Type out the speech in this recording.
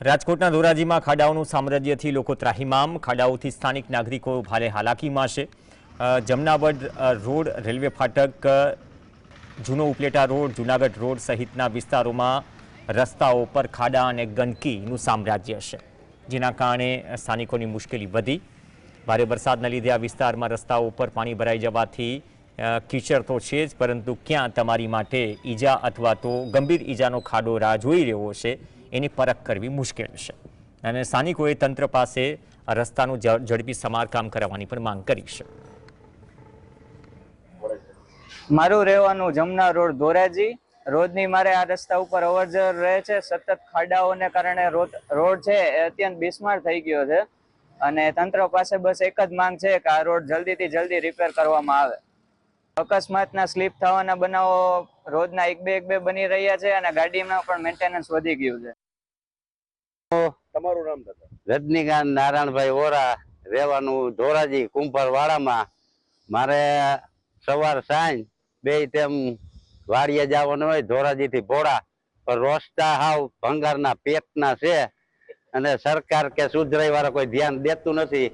રાજકોટના ધોરાજીમાં ખાડાઓનું સામ્રાજ્યથી લોકો ત્રાહિમામ. ખાડાઓથી સ્થાનિક નાગરિકો ભારે હાલાકીમાં છે જમનાવડ રોડ, રેલવે ફાટક જૂનો ઉપલેટા રોડ, જૂનાગઢ રોડ સહિતના વિસ્તારોમાં રસ્તાઓ પર ખાડા અને ગંદકીનું સામ્રાજ્ય છે, જેના કારણે સ્થાનિકોની મુશ્કેલી વધી. ભારે વરસાદના લીધે આ વિસ્તારમાં રસ્તાઓ પર પાણી ભરાઈ જવાથી કીચડ તો છે જ, પરંતુ ક્યાં તમારી માટે ઈજા અથવા તો ગંભીર ઈજાનો ખાડો રાહ જોઈ રહ્યો છે? એની પરખ કરવી મુશ્કેલ છે. અને સ્થાનિકોએ તંત્ર પાસે આ રસ્તાનું ઝડપી સમારકામ કરાવવાની પણ માંગ કરી છે. મારું રહેવાનું જમના રોડ ધોરાજી. રોજની મારે આ રસ્તા ઉપર અવરજવર રહે છે. સતત ખાડાઓને કારણે રોડ છે એ અત્યંત બિસ્માર થઈ ગયો છે. અને તંત્ર પાસે બસ એક જ માંગ છે કે આ રોડ જલ્દીથી જલ્દી રિપેર કરવામાં આવે. અકસ્માતના સ્લીપ થવાના બનાવો રોજના એક બે એક બે બની રહ્યા છે અને ગાડીમાં પણ મેન્ટેનન્સ વધી ગયું છે. તમારું નામ દાદા? રજનીકાંત નારાયણભાઈ ઓરા રહેવાનું ધોરાજી કુંભારવાડામાં. મારે સવાર સાંજ બે તેમ વાડીએ જવાનું હોય ધોરાજી થી ભોળા. પણ રસ્તા હાવ ભંગારના પેટના છે. અને સરકાર કે સુધરાઈ વાળા કોઈ ધ્યાન દેતું નથી.